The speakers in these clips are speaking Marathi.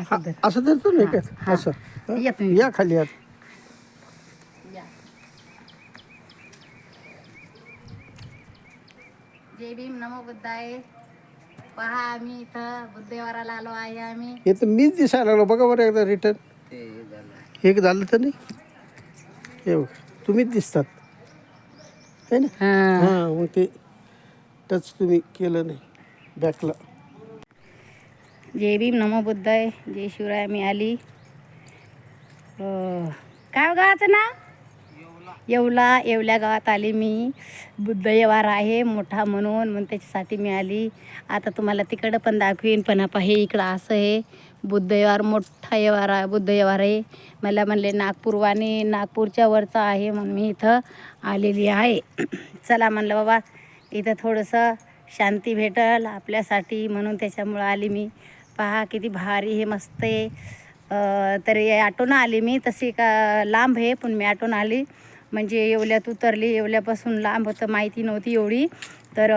असं धर. असं धरतो नाही का हा. असं. या तुम्ही. या खाली आत जय भीम नमो बुद्धाय. पहा आम्ही इथं बुद्धदेवाराला आलो आहे आम्ही. हे तर मीच दिसायला लागलो. बघा बरं एकदा रिटर्न हे झालं. तर नाही? हे बघ तुम्हीच दिसतात. है ना? हां. मग ते टच तुम्ही केलं नाही. बॅकला जय भीम नमो बुद्धाय जय शिवराय मी आली. काय हो गावाचं नाव? येवला. येवल्या गावात आली मी. बुद्ध येवार आहे मोठा म्हणून म्हणून त्याच्यासाठी मी आली. आता तुम्हाला तिकडं पण दाखवीन पण आप हे इकडं असं आहे. बुद्ध येवार मोठा येवार आहे बुद्ध येवार आहे. मला म्हणले नागपूरवाणी नागपूरच्या वरचा आहे म्हणून मी इथं आलेली आहे. चला म्हणलं बाबा इथं थोडंसं शांती भेटल आपल्यासाठी म्हणून त्याच्यामुळं आली मी. पहा किती भारी हे मस्त आहे. तरी ॲटोनं आली मी. तशी का लांब आहे पण मी ॲटोनं आली. म्हणजे येवल्यात उतरली. येवल्यापासून लांब होतं माहिती नव्हती एवढी. तर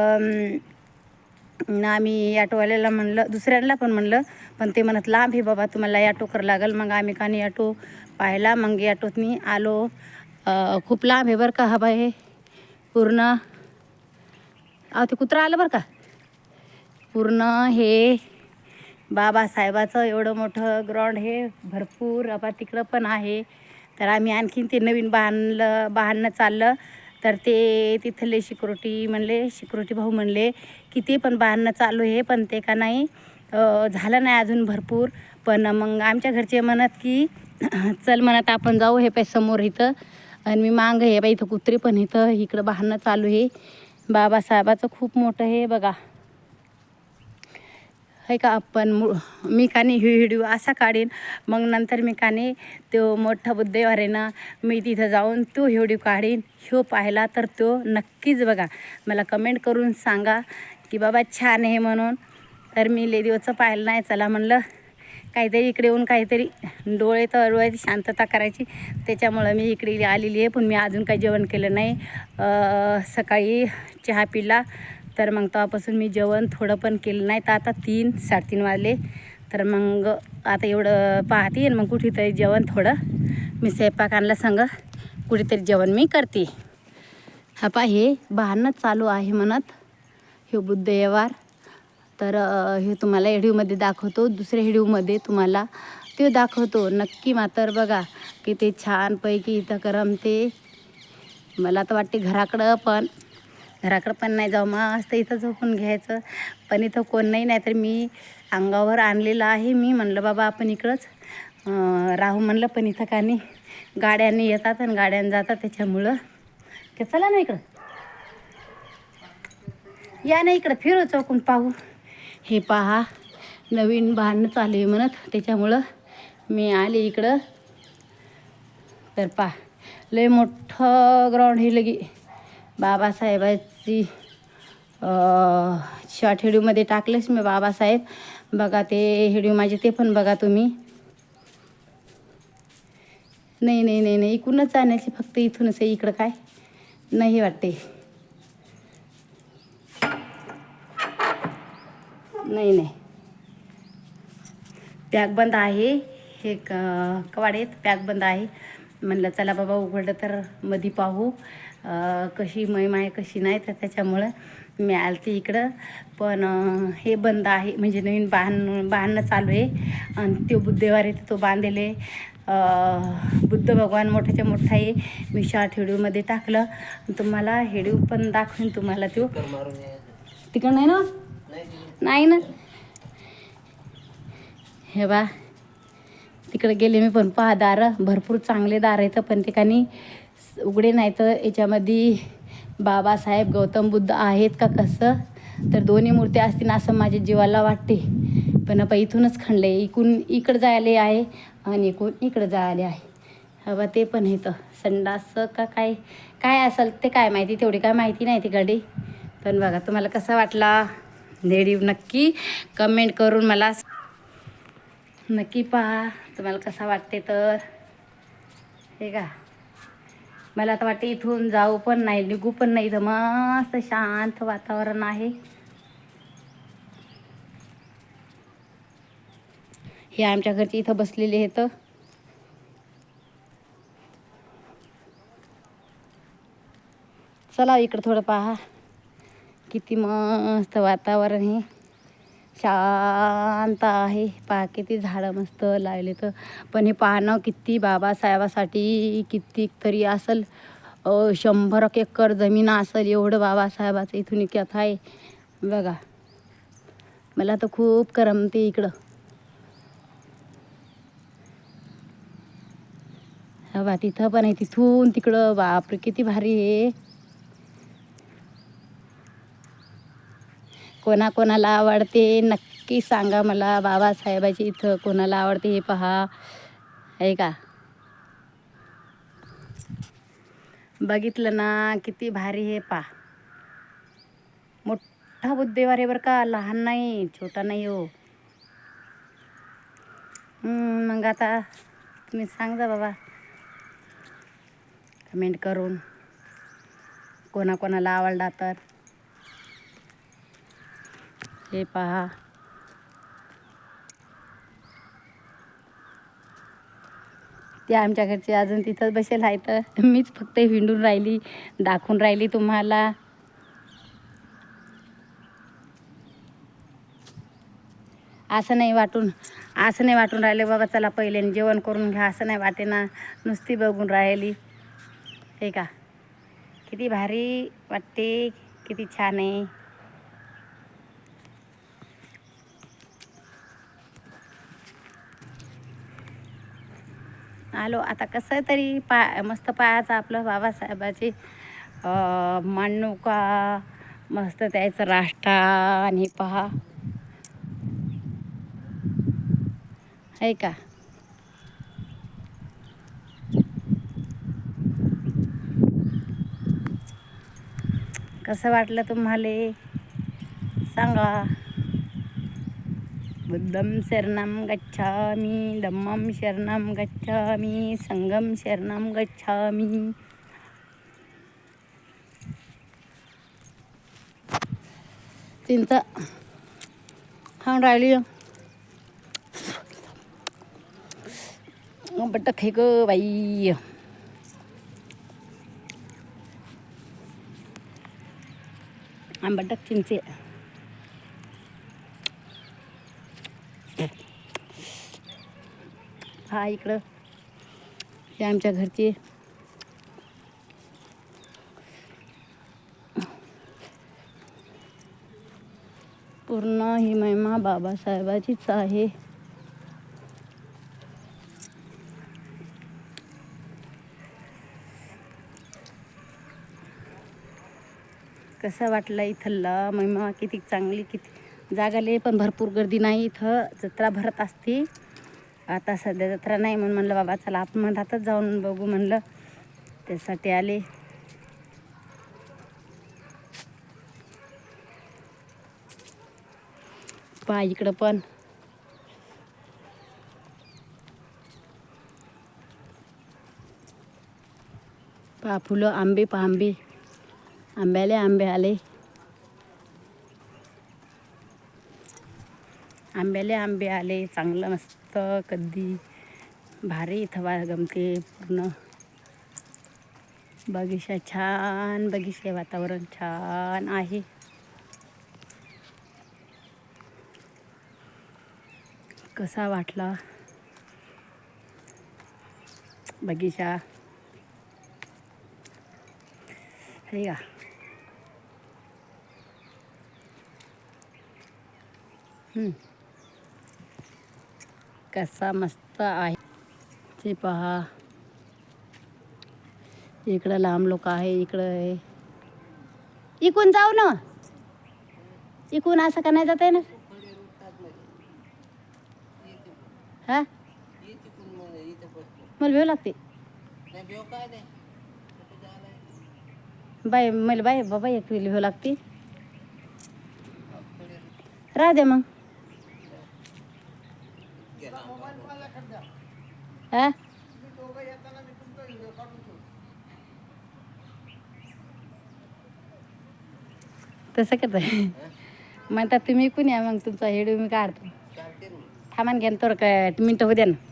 आम्ही ॲटोवाल्याला म्हणलं दुसऱ्यांना पण म्हणलं पण ते म्हणत लांब आहे बाबा तुम्हाला ॲटो करावं लागेल. मग आम्ही कानी ॲटो पाहिला. मग ॲटोतनी आलो. खूप लांब आहे बरं का हा बाय पूर्ण अहो ते कुत्रा आलं बरं का? पूर्ण हे बाबासाहेबाचं एवढं मोठं ग्राउंड हे भरपूर आता तिकडं पण आहे. तर आम्ही आणखीन ते नवीन बांधलं बांधणं चाललं. तर ते तिथले सिक्युरिटी म्हणले सिक्युरिटी भाऊ म्हणले की ते पण बांधणं चालू आहे पण ते का नाही झालं नाही अजून भरपूर. पण मग आमच्या घरचे म्हणत की चल म्हणत आपण जाऊ हे पाय समोर इथं. आणि मी मांग हे बाई इथं कुत्री पण इथं इकडं बांधणं चालू आहे. बाबासाहेबाचं खूप मोठं हे बघा. हे का? आपण मी काने ही व्हिडिओ असा काढीन. मग नंतर मी काने तो मोठा बुद्धेवार आहे ना मी तिथं जाऊन तो व्हिडिओ काढीन. ह्यो पाहिला तर तो नक्कीच बघा. मला कमेंट करून सांगा की बाबा छान आहे म्हणून. तर मी लेदिओचं पाहिलं नाही. चला म्हणलं काहीतरी इकडे येऊन काहीतरी डोळे तर शांतता करायची. त्याच्यामुळं मी इकडे आलेली आहे. पण मी अजून काही जेवण केलं नाही. सकाळी चहा पिला. तर मग तेव्हापासून मी जेवण थोडं पण केलं नाही. तर आता तीन साडेतीन वाजले. तर मग आता एवढं पाहते आणि मग कुठेतरी जेवण थोडं मी स्वयंपाक आणला कुठेतरी जेवण मी करते. हा पा हे बहाणं चालू आहे म्हणत. हे बुद्ध व्यवहार तर हे तुम्हाला हिडिओमध्ये दाखवतो. दुसऱ्या हिडिओमध्ये तुम्हाला ते दाखवतो. नक्की मात्र बघा की ते छानपैकी इथं करमते. मला तर वाटते घराकडं पण घराकडं पण नाही जाऊ मस्त इथं झोपून घ्यायचं. पण इथं कोण नाही नाही तर मी अंगावर आणलेलं आहे. मी म्हणलं बाबा आपण इकडंच. राहू म्हणलं पण इथं का नाही? गाड्यांनी येतात आणि गाड्यानं जातात त्याच्यामुळं. की चला ना इकडं. या ना इकडं फिरू चौकून पाहू. हे पहा नवीन भांडणं चालू आहे म्हणत त्याच्यामुळं मी आले इकडं. तर पहा लय मोठं ग्राउंड हे लगी. बाबासाहेबाची शॉर्ट व्हिडिओमध्ये टाकलंच मी बाबासाहेब. बघा ते व्हिडिओ माझे ते पण बघा तुम्ही. नाही नाही नाही नाही इकडूनच जाण्याची फक्त इथूनच आहे इकडं काय? नाही वाटते. नाही नाही. पॅक बंद आहे हे क कवाडेत पॅक बंद आहे. म्हणलं चला बाबा उघडलं तर मधी पाहू कशी महिमा आहे कशी नाही. तर त्याच्यामुळं मी आलते इकडं. पण हे बंद आहे. म्हणजे नवीन बांध बांधणं चालू आहे. आणि तो बुद्धवार आहे तो बांधलेले बुद्ध भगवान मोठ्याच्या मोठा आहे. मी शॉर्ट व्हिडिओमध्ये टाकलं. तुम्हाला व्हिडिओ पण दाखवेन तुम्हाला तो. तिकडं नाही ना? नाही ना? हे बा तिकडे गेले मी पण पहा दारं भरपूर चांगले दार आहेत पण ठिकाणी उघडे नाही तर याच्यामध्ये बाबासाहेब गौतम बुद्ध आहेत का कसं? तर दोन्ही मूर्त्या असतील असं माझ्या जीवाला वाटते. पण आपण इथूनच खणले इकून इकडं जायले आहे आणि इकून इकडं जायले आहे. हवा ते पण येतं संडास का काय? काय असेल ते काय माहिती? तेवढी काय माहिती नाही ती गाडी पण बघा तुम्हाला कसा वाटला? व्हिडिओ नक्की कमेंट करून मला नक्की पहा. तुम्हाला कसा वाटते तर? हे का? मला तर वाटते इथून जाऊ पण नाही निघू पण नाही. इथं मस्त शांत वातावरण आहे. हे आमच्या घरचे इथं बसलेले आहेत. चला इकडं थोडं पहा. किती मस्त वातावरण आहे. शांत आहे. पहा किती झाडं मस्त लावले तर पण हे पाहणं किती बाबासाहेबासाठी किती तरी असेल शंभर एक एकर जमीन असेल एवढं बाबासाहेबाचं इथून एक आहे. बघा. मला तर खूप करमते इकडं. हा बा तिथं पण आहे तिथून तिकडं. बापरे किती भारी आहे. कोणाकोणाला आवडते नक्की सांगा मला. बाबासाहेबाची इथं कोणाला आवडते हे पहा. आहे का? बघितलं ना किती भारी हे पहा मोठा बुद्धीवर आहे बरं का. लहान नाही छोटा नाही हो. मग आता तुम्ही सांगा बाबा. कमेंट करून. कोणाकोणाला आवडला तर हे पहा. ते आमच्या घरचे अजून तिथंच बसेल आहे तर मीच फक्त हिंडून राहिली दाखवून राहिली तुम्हाला. असं नाही वाटून असं नाही वाटून राहिले बाबा चला पहिले जेवण करून घ्या असं नाही वाटे ना नुसती बघून राहिली. हे का? किती भारी वाटते किती छान आहे. आलो. आता कसं तरी पा मस्त पायाचं आपलं बाबासाहेबाची मांडणुका मस्त त्याचं राष्ट्रा आणि पहा. आहे का? कसं वाटलं तुम्हाला? सांगा. बुद्धं शरणं गच्छामि धम्मं शरणं गच्छामि संगम शरणं गच्छामि चिंता खाऊन राहिली बट्ट खे ग बाई आंबटक चिंचे हा इकडं. हे आमच्या घरचे. पूर्ण ही महिमा बाबासाहेबाचीच आहे. कसं वाटला इथला महिमा? किती चांगली किती जागाले पण भरपूर गर्दी नाही इथं. जत्रा भरत असते. आता सध्या जत्रा नाही म्हणून म्हणलं बाबा चला आपण मधातच जाऊन बघू म्हणलं. त्यासाठी आले. पहा इकडं पण. पहा फुलं आंबे पहा आंबे. आंब्याले आंबे आले. आंब्याले आंबे आले चांगलं मस्त कधी भारी थवा गमते पूर्ण. बगीचा छान बगीचे वातावरण छान आहे. कसा वाटला? बगीचा. हे का हम्म. कसा मस्त आहे. ते पहा. इकडं लांब लोक आहे इकडं आहे इकून जाऊ ना. इकून असं का नाही जात आहे ना हा? मला भेव लागते. बाय मला बाय बाबा एक भेव लागते. राहू दे मग. हा? तसं करत? म्हणतात तुम्ही कुणी या मग तुमचा हेडू मी काढतो. थांबा घ्या तर काय मिनटं होऊ द्या ना.